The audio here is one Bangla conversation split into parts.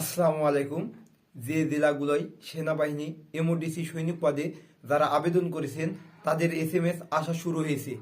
আসসালামু আলাইকুম। যে জেলাগুলোয় সেনাবাহিনী এমওডিসি সৈনিক পদে যারা আবেদন করেছেন, তাদের এস এম এস আসা শুরু হয়েছে।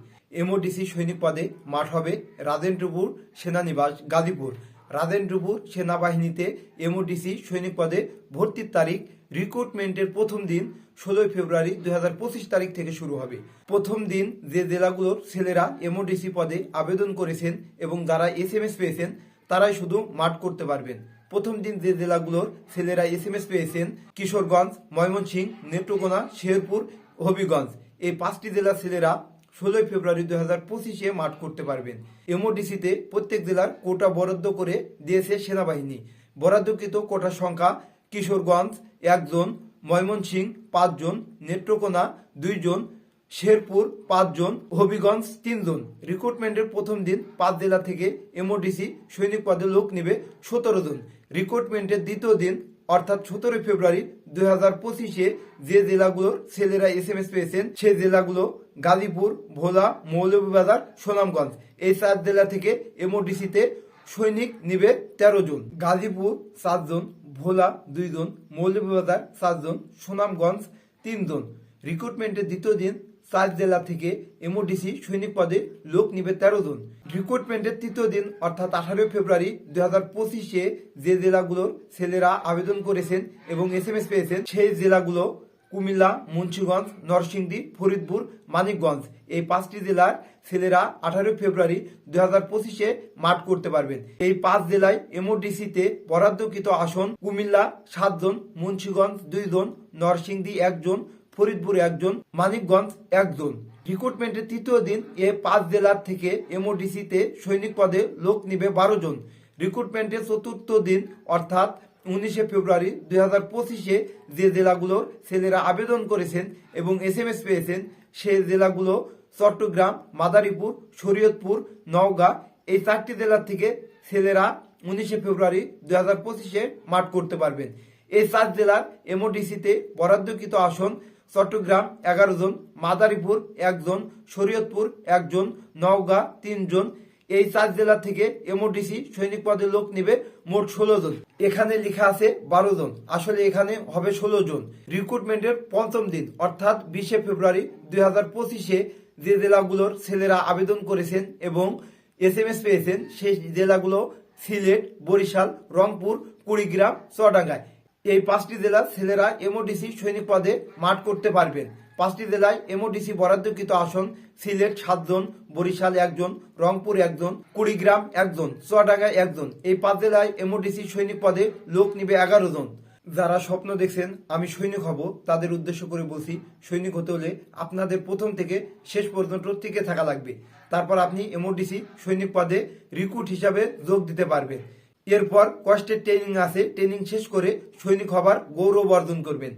এমওডিসি সৈনিক পদে মাঠ হবে রাজেন্দ্রপুর সেনানিবাস গাজীপুর। রাজেন্দ্রপুর সেনাবাহিনীতে এমওডিসি সৈনিক পদে ভর্তির তারিখ রিক্রুটমেন্টের প্রথম দিন ষোলোই ফেব্রুয়ারি দুই হাজার পঁচিশ তারিখ থেকে শুরু হবে। প্রথম দিন যে জেলাগুলোর ছেলেরা এমওডিসি পদে আবেদন করেছেন এবং যারা এস এম এস পেয়েছেন, তারাই শুধু মাঠ করতে পারবেন। প্রথম দিন যে জেলাগুলোর ছেলেরা এস এম এস পেয়েছেন, কিশোরগঞ্জ, ময়মনসিংহ, নেত্রকোনা, শেরপুর, হবিগঞ্জ। এই পাঁচটি জেলার ছেলেরা ষোলোই ফেব্রুয়ারি দুই হাজার পঁচিশে মাঠ করতে পারবেন। এমওডিসিতে প্রত্যেক জেলার কোটা বরাদ্দ করে দিয়েছে সেনাবাহিনী। বরাদ্দকৃত কোটার সংখ্যা কিশোরগঞ্জ একজন, ময়মনসিংহ পাঁচজন, নেত্রকোনা দুইজন শেরপুর পাঁচজন, হবিগঞ্জ তিনজন। রিক্রুটমেন্টের প্রথম দিন পাঁচ জেলা থেকে এমওডিসি সৈনিক পদে লোক নেবে সতেরো জন। রিক্রুটমেন্টের দ্বিতীয় দিন, অর্থাৎ সতেরোই ফেব্রুয়ারি দুই হাজার পঁচিশে যে জেলাগুলোর ছেলেরা এস এম এস পেয়েছেন, সে জেলাগুলো গাজীপুর, ভোলা, মৌলভীবাজার, সুনামগঞ্জ। এই চার জেলা থেকে এমওডিসিতে সৈনিক নিবে তেরো জন। গাজীপুর সাতজন, ভোলা দুইজন, মৌলভীবাজার সাতজন, সুনামগঞ্জ তিনজন। রিক্রুটমেন্টের দ্বিতীয় দিন চার জেলা থেকে এমওডিসি সৈনিক পদে লোক নিবে তেরো জন। রিক্রুটমেন্টের তৃতীয় দিন, অর্থাৎ আঠারোই ফেব্রুয়ারি দুই হাজার পঁচিশে যে জেলাগুলোর ছেলেরা আবেদন করেছেন এবং এস এম এস পেয়েছেন, সেই জেলাগুলো কুমিল্লা, মুন্সিগঞ্জ, নরসিংদী, ফরিদপুর, মানিকগঞ্জ। এই পাঁচটি জেলার ছেলেরা আঠারোই ফেব্রুয়ারি দুই হাজার পঁচিশে মাঠ করতে পারবেন। এই পাঁচ জেলায় এমওডিসিতে বরাদ্দকৃত আসন কুমিল্লা সাতজন, মুন্সিগঞ্জ দুইজন, নরসিংদী একজন ফরিদপুর একজন, মানিকগঞ্জ একজন। রিক্রুটমেন্টের তৃতীয় দিন এ পাঁচ জেলার থেকে এমওডিসিতে সৈনিক পদে লোক নিবে বারো জন। রিক্রুটমেন্টের চতুর্থ দিন, অর্থাৎ উনিশে ফেব্রুয়ারি দুই হাজার পঁচিশে যে জেলাগুলোর ছেলেরা আবেদন করেছেন এবং এস এম এস পেয়েছেন সেই জেলাগুলো চট্টগ্রাম, মাদারীপুর, শরীয়তপুর, নওগাঁ, এই চারটি জেলার থেকে ছেলেরা উনিশে ফেব্রুয়ারি দুই হাজার পঁচিশে মাঠ করতে পারবেন। এই চার জেলার এমওডিসিতে বরাদ্দকৃত আসন চট্টগ্রাম এগারো জন, মাদারীপুর একজন শরীয়তপুর একজন নওগাঁ তিনজন এই চার জেলা থেকে এমওডিসি সৈনিক পদের লোক নেবে মোট ষোলো জন। এখানে লেখা আছে বারো জন। আসলে এখানে হবে ষোলো জন। রিক্রুটমেন্টের পঞ্চম দিন, অর্থাৎ বিশে ফেব্রুয়ারি দুই হাজার পঁচিশে যে জেলাগুলোর ছেলেরা আবেদন করেছেন এবং এস এম এস পেয়েছেন, সেই জেলাগুলো সিলেট, বরিশাল, রংপুর, কুড়িগ্রাম, চুয়াডাঙ্গায়। এই পাঁচটি জেলার ছেলেরা এমওডিসি সৈনিক পদে মাঠ করতে পারবেন। পাঁচটি জেলায় এমওডিসি বরাদ্দকৃত আসন সিলেট সাতজন, বরিশাল একজন, রংপুর একজন, কুড়িগ্রাম একজন চুয়াডাঙ্গায় একজন। এই পাঁচ জেলায় এমওডিসি সৈনিক পদে লোক নিবে এগারো জন। যারা স্বপ্ন দেখছেন আমি সৈনিক হব, তাদের উদ্দেশ্য করে বলছি, সৈনিক হতে হলে আপনাদের প্রথম থেকে শেষ পর্যন্ত টিকে থাকা লাগবে। তারপর আপনি এমওডিসি সৈনিক পদে রিক্রুট হিসাবে যোগ দিতে পারবেন। এরপর কষ্টের ট্রেনিং আছে। ট্রেনিং শেষ করে সৈনিক হবার গৌরব অর্জন করবেন।